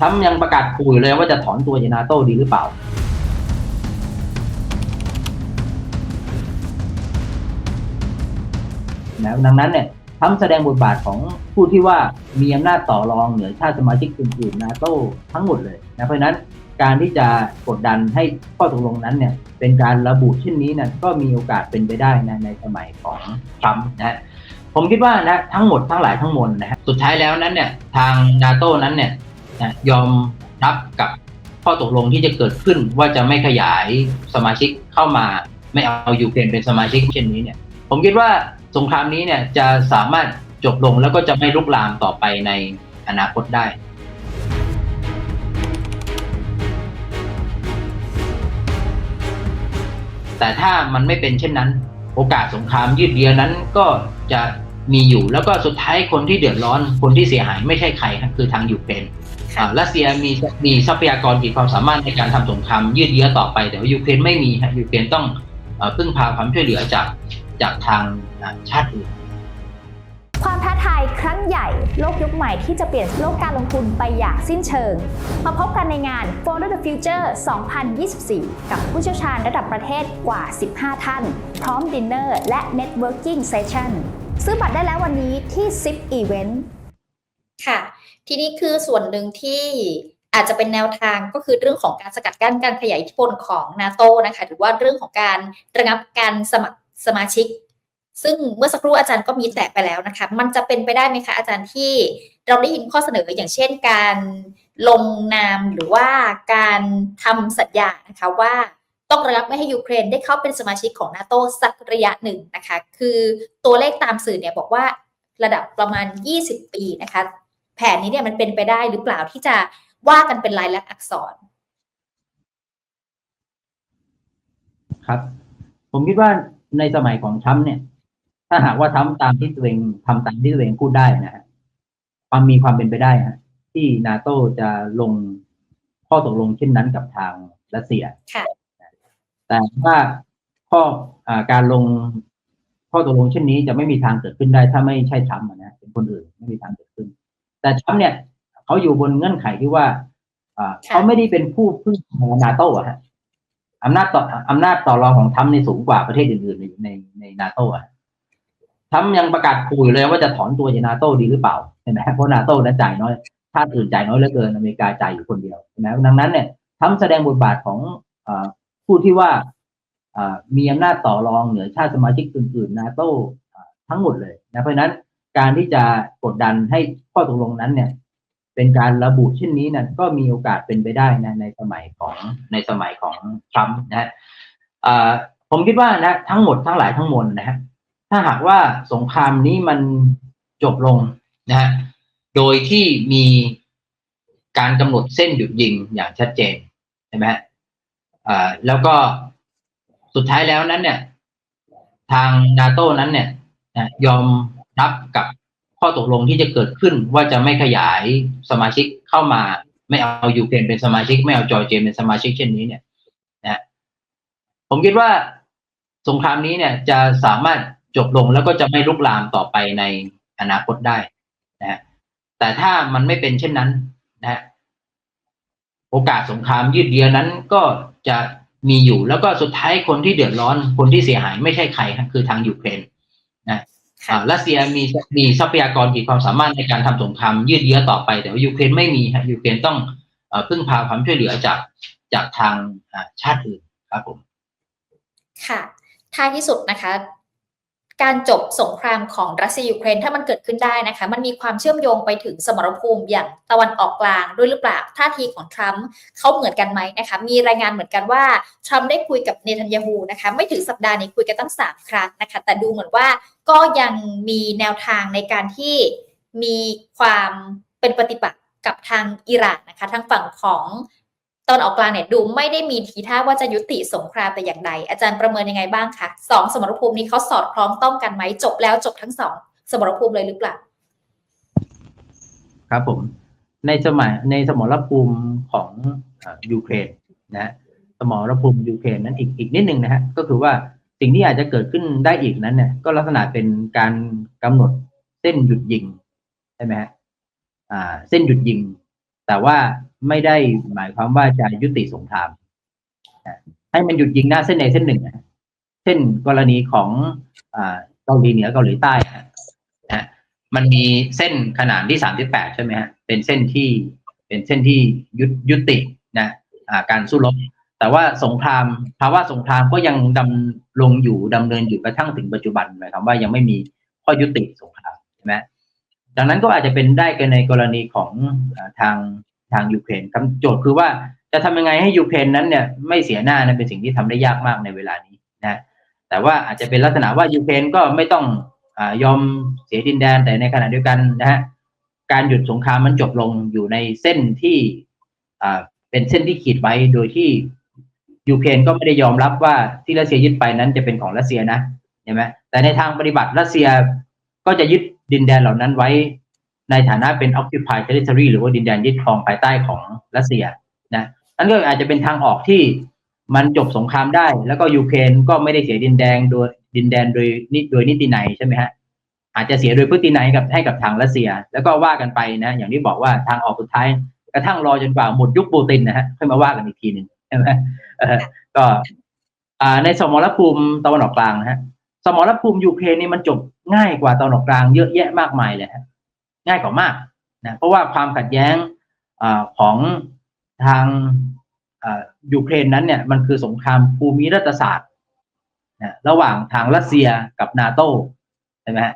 ทรัมยังประกาศขู่อยู่เลยว่าจะถอนตัวจากนาโต้ดีหรือเปล่า นะดังนั้นเนี่ยทรัมแสดงบทบาทของผู้ที่ว่ามีอำนาจต่อรองเหนือชาติสมาชิกอื่นๆนาโต้ทั้งหมดเลยนะเพราะฉะนั้นการที่จะกดดันให้ข้อตกลงนั้นเนี่ยเป็นการระบุเช่นนี้นะก็มีโอกาสเป็นไปได้นะในสมัยของทรัมป์นะฮะผมคิดว่านะทั้งหมดทั้งหลายทั้งมวลนะฮะสุดท้ายแล้วนั้นเนี่ยทางนาโต้นั้นเนี่ย นะยอมรับกับข้อตกลงที่จะเกิดขึ้นว่าจะไม่ขยายสมาชิกเข้ามา ไม่เอายูเครนเป็นสมาชิกเช่นนี้เนี่ย ผมคิดว่าสงครามนี้เนี่ยจะสามารถจบลงแล้วก็จะไม่ลุกลามต่อไปในอนาคตได้แต่ถ้ามันไม่เป็นเช่นนั้น โอกาสสงครามยืดเยื้อนั้นก็จะ มีอยู่แล้วก็สุดท้ายคนที่เดือดร้อนคนที่เสียหายไม่ใช่ใครครับคือทางยูเครนค่ะอ่ารัสเซียมีมีทรัพยากรขีดความสามารถในการทำสงครามยืดเยื้อต่อไปแต่ว่ายูเครนไม่มีฮะยูเครนต้องเอ่อพึ่งพาความช่วยเหลือจากจากทางอ่าชาติอื่นความท้าทายครั้งใหญ่โลกยุคใหม่ที่จะเปลี่ยนโลกการลงทุนไปอย่างสิ้นเชิง มาพบกันในงาน Follow the Future 2024 กับผู้เชี่ยวชาญระดับประเทศกว่า 15 ท่าน พร้อมดินเนอร์และ Networking Session ซื้อบัตรได้แล้ววันนี้ที่ ZIP Event ค่ะ ทีนี้คือส่วนหนึ่งที่อาจจะเป็นแนวทางก็คือเรื่องของการสกัดกั้นการขยายอิทธิพลของนาโตนะคะหรือว่าเรื่องของการระงับการสมัครสมาชิก ซึ่งเมื่อสักครู่อาจารย์ก็มีแตะไปแล้วนะคะ มันจะเป็นไปได้ไหมคะอาจารย์ที่เราได้ยินข้อเสนออย่างเช่นการลงนามหรือว่าการทำสัญญานะคะว่า ต้องระงับไม่ให้ยูเครนได้เข้าเป็นสมาชิกของนาโตสักระยะหนึ่งนะคะ คือตัวเลขตามสื่อเนี่ยบอกว่าระดับประมาณ 20 ปีนะคะ แผนนี้เนี่ยมันเป็นไปได้หรือเปล่าที่จะว่ากันเป็นลายลักษณ์อักษร ครับ ผมคิดว่าในสมัยของทรัมป์เนี่ย ถ้าหากว่าทรัมป์ตามที่ตัวเองทำตามที่ตัวเองพูดได้นะฮะความมีความเป็นไปได้ฮะที่นาโตจะลงข้อตกลงเช่นนั้นกับทางรัสเซียค่ะ แต่ว่าข้ออาการลงข้อตกลงเช่นนี้จะไม่มีทางเกิดขึ้นได้ถ้าไม่ใช่ทรัมป์อะนะเป็นคนอื่นไม่มีทางเกิดขึ้น แต่ทรัมป์เนี่ยเขาอยู่บนเงื่อนไขที่ว่าอ่าค่ะเขาไม่ได้เป็นผู้พึ่งพานาโต้อะฮะอำนาจต่ออำนาจต่อรองของทรัมป์ในยสูงกว่าประเทศอื่นๆในในในนาโต้อะทรัมป์ยังประกาศขู่อยู่เลยว่าจะถอนตัวจากนาโต้ดีหรือเปล่าใช่ไหมเพราะนาโต้นั้นจ่ายน้อยชาติอื่นจ่ายน้อยเหลือเกินอเมริกาจ่ายอยู่คนเดียวใช่ไหมดังนั้นเนี่ยทรัมป์แสดงบทบาทของอ่า ผู้ที่ว่ามีอำนาจต่อรองเหนือชาติสมาชิกอื่นๆนาโต้ทั้งหมดเลยนะเพราะนั้นการที่จะกดดันให้ข้อตกลงนั้นเนี่ย เป็นการระบุเช่นนี้นะก็มีโอกาสเป็นไปได้นะในสมัยของในสมัยของทรัมป์นะฮะผมคิดว่านะทั้งหมดทั้งหลายทั้งมวลนะฮะถ้าหากว่าสงครามนี้มันจบลงนะฮะโดยที่มีการกำหนดเส้นหยุดยิงอย่างชัดเจนใช่ไหมฮะ อ่าแล้วก็สุดท้ายแล้วนั้นเนี่ย ทางนาโต้นั้นเนี่ยยอมรับกับข้อตกลงที่จะเกิดขึ้นว่าจะไม่ขยายสมาชิกเข้ามา ไม่เอายูเครนเป็นสมาชิก ไม่เอาจอร์เจียเป็นสมาชิกเช่นนี้เนี่ยนะผมคิดว่าสงครามนี้เนี่ยจะสามารถจบลงแล้วก็จะไม่ลุกลามต่อไปในอนาคตได้นะฮะแต่ถ้ามันไม่เป็นเช่นนั้นนะฮะโอกาสสงครามยืดเยื้อนั้นก็ จะมีอยู่แล้วก็สุดท้ายคนที่เดือดร้อนคนที่เสียหายไม่ใช่ใครครับคือทางยูเครนค่ะอ่ารัสเซียมีมีทรัพยากรขีดความสามารถในการทำสงครามยืดเยื้อต่อไปแต่ว่ายูเครนไม่มีฮะยูเครนต้องเอ่อพึ่งพาความช่วยเหลือจากจากทางอ่าชาติอื่นครับผม ค่ะท้ายที่สุดนะคะ การจบสงครามของรัสเซียยูเครนถ้ามันเกิดขึ้นได้นะคะ มันมีความเชื่อมโยงไปถึงสมรภูมิอย่างตะวันออกกลางด้วยหรือเปล่าท่าทีของทรัมป์เขาเหมือนกันไหมนะคะ มีรายงานเหมือนกันว่าทรัมป์ได้คุยกับเนทันยาฮูนะคะ ไม่ถึงสัปดาห์นี้คุยกันตั้งสามครั้งนะคะ แต่ดูเหมือนว่าก็ยังมีแนวทางในการที่มีความเป็นปฏิปักษ์กับทางอิหร่านนะคะทางฝั่งของ ตอนออกกลางเนี่ยดูไม่ได้มีทีท่าว่าจะยุติสงครามแต่อย่างใด อาจารย์ประเมินยังไงบ้างคะสองสมรภูมินี้เขาสอดคล้องต้องกันไหมจบแล้วจบทั้งสองสมรภูมิเลยหรือเปล่าครับผมในสมัยในสมรภูมิของยูเครนนะฮะสมรภูมิยูเครนนั้นอีกอีกนิดนึงนะฮะก็คือว่าสิ่งที่อาจจะเกิดขึ้นได้อีกนั้นเนี่ยก็ลักษณะเป็นการกำหนดเส้นหยุดยิงใช่ไหมฮะอ่า เส้นหยุดยิง แต่ว่า ไม่ได้หมายความว่าจะยุติสงครามให้มันหยุดยิงหน้าเส้นใดเส้นหนึ่งนะเช่นกรณีของเกาหลีเหนือเกาหลีใต้นะนะมันมีเส้นขนานที่สามที่แปดใช่ไหมฮะเป็นเส้นที่เป็นเส้นที่ยุยตินะาการสู้รบแต่ว่าสงครามภาวะสงครามก็ยังดำลงอยู่ดำเนินอยู่กระทั่งถึงปัจจุบันหมายความว่ายังไม่มีข้อยุติสงครามใช่ไหมดังนั้นก็อาจจะเป็นได้กันในกรณีของทาง ทางยูเครนคำโจทย์คือว่าจะทำยังไงให้ยูเครนนั้นเนี่ยไม่เสียหน้านั้นเป็นสิ่งที่ทำได้ยากมากในเวลานี้นะแต่ว่าอาจจะเป็นลักษณะว่ายูเครนก็ไม่ต้องอยอมเสียดินแดนแต่ในขณะเดียวกันนะฮะการหยุดสงครามมันจบลงอยู่ในเส้นที่เป็นเส้นที่ขีดไว้โดยที่ยูเครนก็ไม่ได้ยอมรับว่าที่รัสเซียยึดไปนั้นจะเป็นของรัสเซียนะเห็นไหมแต่ในทางปฏิบัติรัสเซียก็จะยึดดินแดนเหล่านั้นไว้ ในฐานะเป็น occupied territory หรือว่าดินแดนยึดครองภายใต้ของรัสเซียนะนั่นก็อาจจะเป็นทางออกที่มันจบสงครามได้ แล้วก็ยูเครนก็ไม่ได้เสียดินแดนโดยดินแดนโดยนิโดยนิติไหนใช่ไหมฮะอาจจะเสียโดยพฤตินัยกับให้กับทางรัสเซีย แล้วก็ว่ากันไปนะ อย่างที่บอกว่าทางออกสุดท้าย กระทั่งรอจนกว่าหมดยุคปูตินนะฮะค่อยมาว่ากันอีกทีหนึ่งใช่ไหมก็ในสมรภูมิตะวันออกกลางนะฮะสมรภูมิยูเครนนี่มันจบง่ายกว่าตะวันออกกลางเยอะแยะมากมายเลยฮะ ง่ายกว่ามากนะเพราะว่าความขัดแย้งอของทางยูเครนนั้นเนี่ยมันคือสงครามภูมิรัฐศาสตร์นะระหว่างทางรัสเซียกับนาโตใช่ไหมฮะ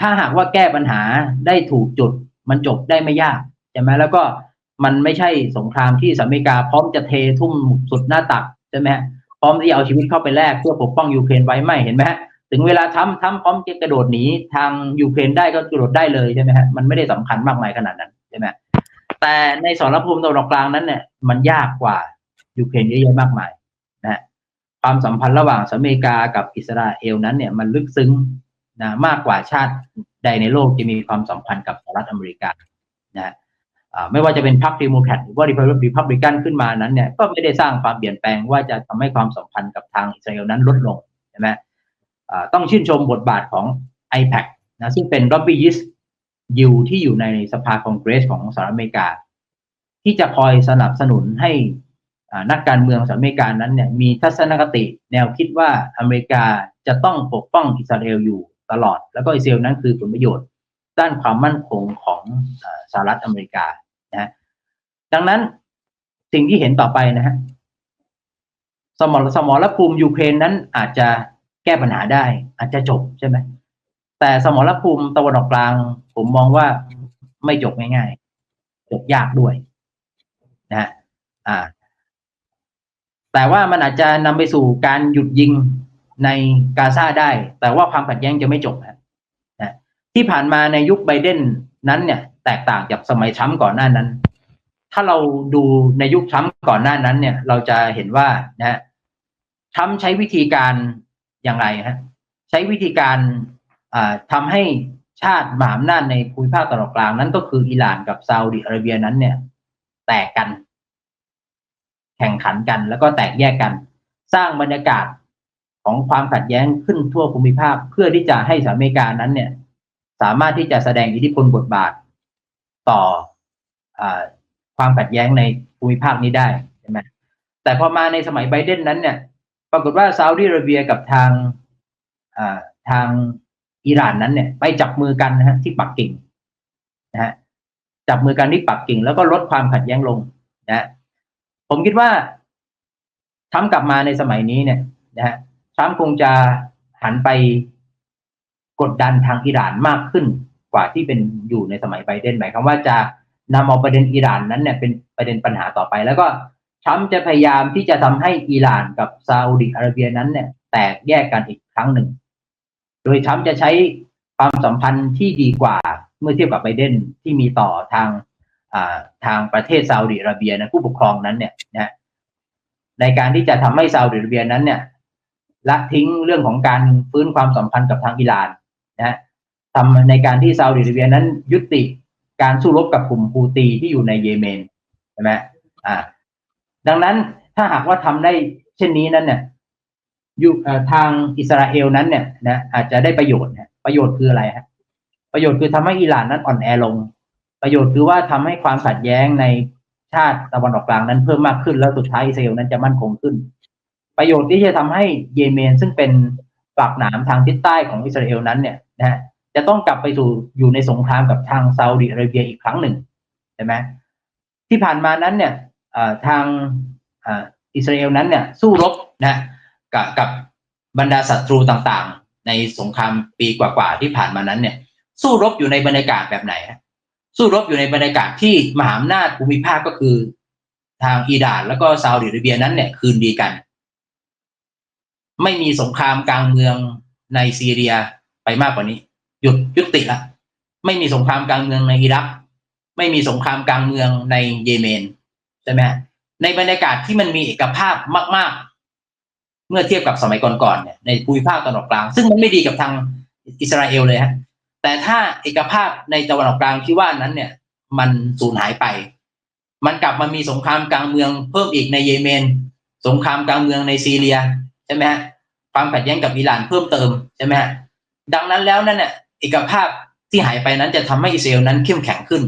ถ้าหากว่าแก้ปัญหาได้ถูกจุดมันจบได้ไม่ยากใช่ไหมแล้วก็มันไม่ใช่สงครามที่สหรัฐอเมริกาพร้อมจะเททุ่มสุดหน้าตักใช่ไหมพร้อมที่จะเอาชีวิตเข้าไปแลกเพื่อปกป้องยูเครนไว้ไม่เห็นไหมฮะ ถึงเวลาทำทำพร้อมจะกระโดดหนีทางยูเครนได้ก็กระโดดได้เลยใช่ไหมฮะมันไม่ได้สำคัญมากมายขนาดนั้นใช่ไหมแต่ในสรภูมิตะวันออกกลางนั้นเนี่ยมันยากกว่ายูเครนเยอะแยะมากมายนะความสัมพันธ์ระหว่างสหรัฐอเมริกากับอิสราเอลนั้นเนี่ยมันลึกซึ้งนะมากกว่าชาติใดในโลกจะมีความสัมพันธ์กับสหรัฐอเมริกานะอ่าไม่ว่าจะเป็นพรรคดิโมแครตหรือว่าริพับลิกันขึ้นมานั้นเนี่ยก็ไม่ได้สร้างความเปลี่ยนแปลงว่าจะทำให้ความสัมพันธ์กับทางอิสราเอลนั้นลดลงใช่ไหมอ่า ต้องชื่นชมบทบาทของ IPAC นะซึ่งเป็น r o b b y i s t ยูที่อยู่ในสภาคองเกรสของสหรัฐอเมริกา ที่จะคอยสนับสนุนให้นักการเมืองสหรัฐอเมริกานั้นเนี่ยมีทัศนคติแนวคิดว่าอเมริกาจะต้องปกป้องอิสราเอลอยู่ตลอด แล้วก็อิสราเอลนั้นคือผลประโยชน์ ด้านความมั่นคงของสหรัฐอเมริกานะดังนั้นสิ่งที่เห็นต่อไปนะฮะสมรสมรภูมิยูเครนนั้นอาจจะ ก้ปัญหาได้ อาจจะจบใช่ไหมแต่สมรภูมิตะวันออกกลาง ผมมองว่าไม่จบง่ายๆจบยากด้วยนะฮะอ่า แต่ว่ามันอาจจะนำไปสู่การหยุดยิงในกาซาได้ แต่ว่าความขัดแย้งจะไม่จบนะนะที่ผ่านมาในยุคไบเดนนั้นเนี่ย แตกต่างจากสมัยทรัมป์ก่อนหน้านั้น ถ้าเราดูในยุคทรัมป์ก่อนหน้านั้นเนี่ย เราจะเห็นว่านะทรัมป์ใช้วิธีการ อย่างไรฮะใช้วิธีการอ่าทำให้ชาติมหาอำนาจในภูมิภาคตะวันออกกลางนั้นก็คืออิหร่านกับซาอุดิอาระเบียนั้นเนี่ย แตกกัน แข่งขันกันแล้วก็แตกแยกกัน สร้างบรรยากาศของความขัดแย้งขึ้นทั่วภูมิภาค เพื่อที่จะให้สหรัฐอเมริกานั้นเนี่ย สามารถที่จะแสดงอิทธิพลบทบาทต่ออความขัดแย้งในภูมิภาคนี้ได้ใช่ไหมแต่พอมาในสมัยไบเดนนั้นเนี่ย ปรากฏว่าซาอุดิอาระเบียกับทางทางอิหร่านนั้นเนี่ย ไปจับมือกันนะฮะที่ปักกิ่งนะฮะจับมือกันที่ปักกิ่ง แล้วก็ลดความขัดแย้งลงนะฮะผมคิดว่าทรัมกลับมาในสมัยนี้เนี่ยนะฮะทรัมป์คงจะหันไปกดดันทางอิหร่านมากขึ้นกว่าที่เป็นอยู่ในสมัยไบเดนหมายความว่าจะนำเอาประเด็นอิหร่านนั้นเนี่ยเป็นประเด็นปัญหาต่อไป แล้วก็ ทรัมป์จะพยายามที่จะทำให้อิหร่านกับซาอุดิอาระเบียนั้นเนี่ย แตกแยกกันอีกครั้งหนึ่ง โดยทรัมป์จะใช้ความสัมพันธ์ที่ดีกว่าเมื่อเทียบกับไบเดนที่มีต่อทางอ่าทางประเทศซาอุดิอาระเบียนะผู้ปกครองนั้นเนี่ยนะในการที่จะทำให้ซาอุดิอาระเบียนั้นเนี่ยละทิ้งเรื่องของการฟื้นความสัมพันธ์กับทางอิหร่านนะทำในการที่ซาอุดิอาระเบียนั้นยุติการสู้รบกับกลุ่มฮูตีที่อยู่ในเยเมนใช่ไหมอ่า ดังนั้นถ้าหากว่าทำได้เช่นนี้นั้นเนี่ยอยู่ทางอิสราเอลนั้นเนี่ยนะอาจจะได้ประโยชน์นะประโยชน์คืออะไรฮะประโยชน์คือทำให้อิหร่านนั้นอ่อนแอลง ประโยชน์คือว่าทำให้ความขัดแย้งในชาติตะวันออกกลางนั้นเพิ่มมากขึ้น แล้วสุดท้ายอิสราเอลนั้นจะมั่นคงขึ้น ประโยชน์ที่จะทำให้เยเมนซึ่งเป็นปากหนามทางทิศใต้ของอิสราเอลนั้นเนี่ยนะฮะจะต้องกลับไปสู่อยู่ในสงครามกับทางซาอุดิอาระเบียอีกครั้งหนึ่งใช่ไหมที่ผ่านมานั้นเนี่ย ทางอิสราเอลนั้นเนี่ยสู้รบนะกับกับบรรดาศัตรูต่างๆ ในสงครามปีกว่าๆที่ผ่านมานั้นเนี่ยสู้รบอยู่ในบรรยากาศแบบไหนสู้รบอยู่ในบรรยากาศที่มหาอำนาจภูมิภาคก็คือทางอิหร่านแล้วก็ซาอุดิอาระเบียนั้นเนี่ยคืนดีกัน ไม่มีสงครามกลางเมืองในซีเรียไปมากกว่านี้ หยุดยุติละไม่มีสงครามกลางเมืองในอิรัก ไม่มีสงครามกลางเมืองในเยเมน ช่ไหมในบรรยากาศที่มันมีเอกภาพมาก ๆ เมื่อเทียบกับสมัยก่อนๆเนี่ยในภูมิภาคตะวันออกกลาง ซึ่งมันไม่ดีกับทางอิสราเอลเลยฮะแต่ถ้าเอกภาพในตะวันออกกลางที่ว่านั้นเนี่ย มันสูญหายไป มันกลับมามีสงครามกลางเมืองเพิ่มอีกในเยเมน สงครามกลางเมืองในซีเรียใช่ไหมฮะความขัดแย้งกับอิหร่านเพิ่มเติมใช่ไหมฮะดังนั้นแล้วนั่นเนี่ยเอกภาพที่หายไปนั้นจะทำให้อิสราเอลนั้นเข้มแข็งขึ้น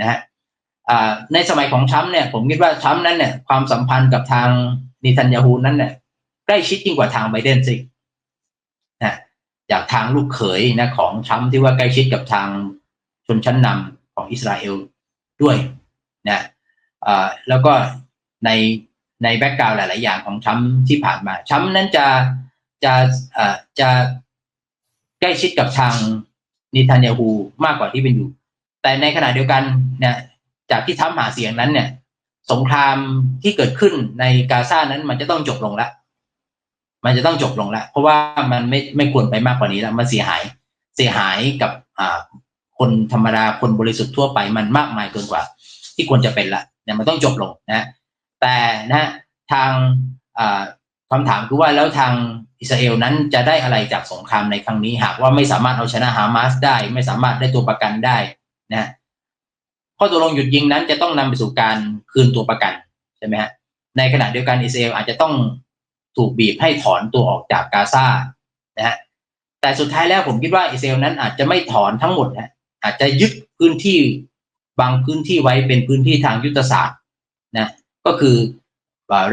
นะฮะ ในสมัยของทรัมป์เนี่ยผมคิดว่าทรัมป์นั้นเนี่ยความสัมพันธ์กับทางนิทันยาฮูนั้นเนี่ยใกล้ชิดยิ่งกว่าทางไบเดนสินะจากทางลูกเขยนะของทรัมป์ที่ว่าใกล้ชิดกับทางชนชั้นนำของอิสราเอลด้วยนะอ่าแล้วก็ในในแบ็กกราวด์หลาย ๆ อย่างของทรัมป์ที่ผ่านมาทรัมป์นั้นจะจะอ่าจะใกล้ชิดกับทางนิทันยาฮูมากกว่าที่เป็นอยู่ แต่ในขณะเดียวกันเนี่ย จากที่ทรัมป์หาเสียงนั้นเนี่ย สงครามที่เกิดขึ้นในกาซานั้นมันจะต้องจบลงแล้วมันจะต้องจบลงแล้วเพราะว่ามันไม่ไม่ควรไปมากกว่านี้แล้วมันเสียหายเสียหายกับอ่าคนธรรมดาคนบริสุทธิ์ทั่วไปมันมากมายเกินกว่า ที่ควรจะเป็นละเนี่ยมันต้องจบลงนะ แต่นะทางอ่าคำถามคือว่าแล้วทางอิสราเอลนั้นจะได้อะไรจากสงครามในครั้งนี้ หากว่าไม่สามารถเอาชนะฮามาสได้ ไม่สามารถได้ตัวประกันได้นะ ข้อตกลงหยุดยิงนั้นจะต้องนำไปสู่การคืนตัวประกันใช่ไหมฮะในขณะเดียวกันอิสราเอลอาจจะต้องถูกบีบให้ถอนตัวออกจากกาซานะฮะแต่สุดท้ายแล้วผมคิดว่าอิสราเอลนั้นอาจจะไม่ถอนทั้งหมดนะอาจจะยึดพื้นที่บางพื้นที่ไว้เป็นพื้นที่ทางยุทธศาสตร์นะก็คือ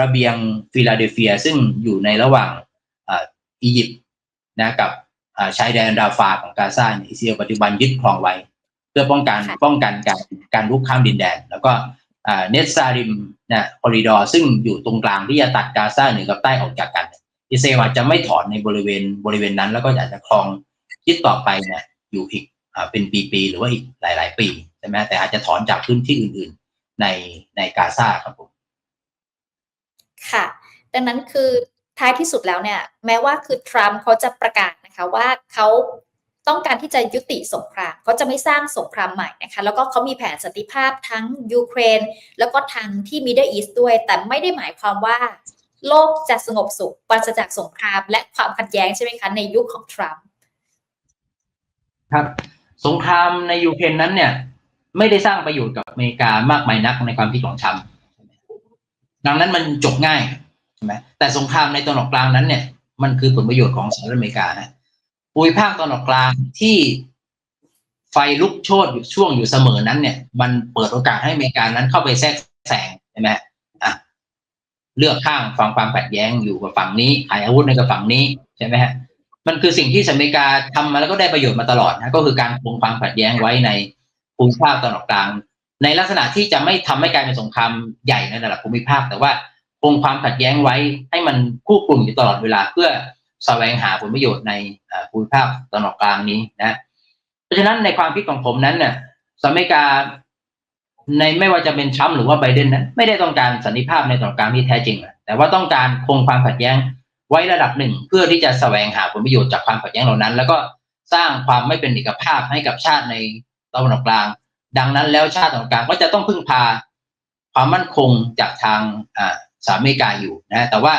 ระเบียงฟิลาเดลเฟีย ซึ่งอยู่ในระหว่างอียิปต์นะกับชายแดนราฟาของกาซาเนี่ยอิสราเอลปัจจุบันยึดครองไว้ เพื่อป้องกันป้องกันการการลุกข้ามดินแดน แล้วก็อ่าเนสซาริมนะคอริดอร์ซึ่งอยู่ตรงกลางที่จะตัดกาซาเหนือกับใต้ออกจากกันอิสราเอลอาจจะไม่ถอนในบริเวณบริเวณนั้น แล้วก็อาจจะครองยึดต่อไปเนี่ยอยู่อีกอ่าเป็นปีๆหรือว่าอีกหลาย ๆ ปีใช่ไหมแต่อาจจะถอนจากพื้นที่อื่น ๆ ในในกาซาครับผมค่ะ ดังนั้นคือท้ายที่สุดแล้วเนี่ย แม้ว่าคือทรัมป์เขาจะประกาศนะคะว่าเขา ต้องการที่จะยุติสงครามเขาจะไม่สร้างสงครามใหม่นะคะ แล้วก็เขามีแผนสันติภาพทั้งยูเครน แล้วก็ทางที่มิดเดิลอีสต์ด้วย แต่ไม่ได้หมายความว่า โลกจะสงบสุขปราศจากสงคราม และความขัดแย้งใช่ไหมคะ ในยุคของทรัมป์ครับ สงครามในยูเครนนั้นเนี่ย ไม่ได้สร้างประโยชน์กับอเมริกามากมายนักในความคิดของทรัมป์ดังนั้นมันจบง่ายใช่ไหมแต่สงครามในตะวันออกกลางนั้นเนี่ย มันคือผลประโยชน์ของสหรัฐอเมริกาฮะ ภูมิภาคตะวันออกกลางที่ไฟลุกโชนอยู่ช่วงอยู่เสมอนั้นเนี่ย มันเปิดโอกาสให้อเมริกานั้นเข้าไปแทรกแซงใช่ไหมอะเลือกข้างฟังความขัดแย้งอยู่กับฝั่งนี้ขายอาวุธในกับฝั่งนี้ใช่ไหมฮะมันคือสิ่งที่สหรัฐอเมริกาทำมาแล้วก็ได้ประโยชน์มาตลอดนะก็คือการคงความขัดแย้งไว้ในภูมิภาคตะวันออกกลาง ในลักษณะที่จะไม่ทำให้กลายเป็นสงครามใหญ่ในระดับภูมิภาค แต่ว่าคงความขัดแย้งไว้ให้มันคู่กลุ่มอยู่ตลอดเวลาเพื่อ แสวงหาผลประโยชน์ในภูมิภาคตะวันออกกลางนี้นะเพราะฉะนั้นในความคิดของผมนั้นเนี่ยสหรัฐอเมริกาในไม่ว่าจะเป็นทรัมป์หรือว่าไบเดนนั้น ไม่ได้ต้องการสันติภาพในตะวันออกกลางที่แท้จริงแต่ว่าต้องการคงความขัดแย้งไว้ระดับหนึ่ง เพื่อที่จะแสวงหาผลประโยชน์จากความขัดแย้งเหล่านั้น แล้วก็สร้างความไม่เป็นเอกภาพให้กับชาติในตะวันออกกลาง ดังนั้นแล้วชาติตะวันออกกลางก็จะต้องพึ่งพาความมั่นคงจากทางอ่าสหรัฐอเมริกาอยู่นะแต่ว่า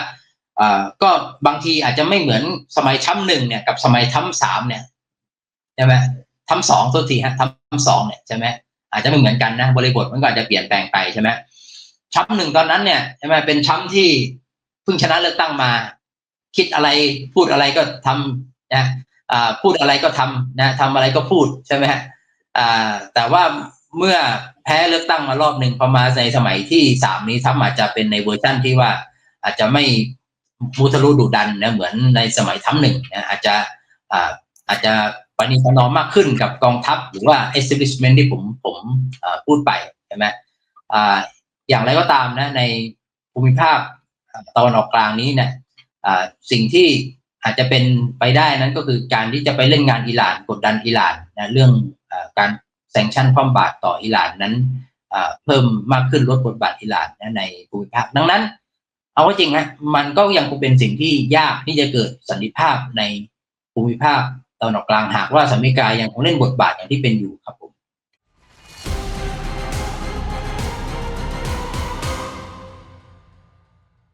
ก็บางทีอาจจะไม่เหมือนสมัยทั้มหนึ่งเนี่ยกับสมัยทั้มสามเนี่ยใช่ไหมทั้มสองตัวทีฮะทั้มสองเนี่ยใช่ไหมอาจจะไม่เหมือนกันนะบริบทมันก็อาจจะเปลี่ยนแปลงไปใช่ไหมชั้มหนึ่งตอนนั้นเนี่ยใช่ไหมเป็นชั้มที่เพิ่งชนะเลือกตั้งมา คิดอะไรพูดอะไรก็ทำนะพูดอะไรก็ทำนะทำอะไรก็พูดใช่ไหมฮะแต่ว่าเมื่อแพ้เลือกตั้งมารอบหนึ่งพอมาในสมัยที่สามนี้ทัพอาจจะเป็นในเวอร์ชั่นที่ว่าอาจจะไม่ มูทะลุดุดันนะเหมือนในสมัยทัพหนึ่งนะอาจจะอาอาจจะปณิปนอมมากขึ้นกับกองทัพหรือว่า establishment ที่ผมผมพูดไปใช่ไหมออย่างไรก็ตามนะในภูมิภาคตะวันออกกลางนี้เนี่ยสิ่งที่อาจจะเป็นไปได้นั้นก็คือการที่จะไปเล่นงานอิหร่านกดดันอิหร่านนะเรื่องอการแซงชั่นความบาตรต่ออิหร่านนั้นเพิ่มมากขึ้นลดบทบาทอิหร่านนะในภูมิภาคดังนั้น เอาว่าจริงนะมันก็ยังคงเป็นสิ่งที่ยากที่จะเกิดสันติภาพในภูมิภาคตะวันออกกลางหากว่าสหรัฐอเมริกายังคงเล่นบทบาทอย่างที่เป็นอยู่ครับผ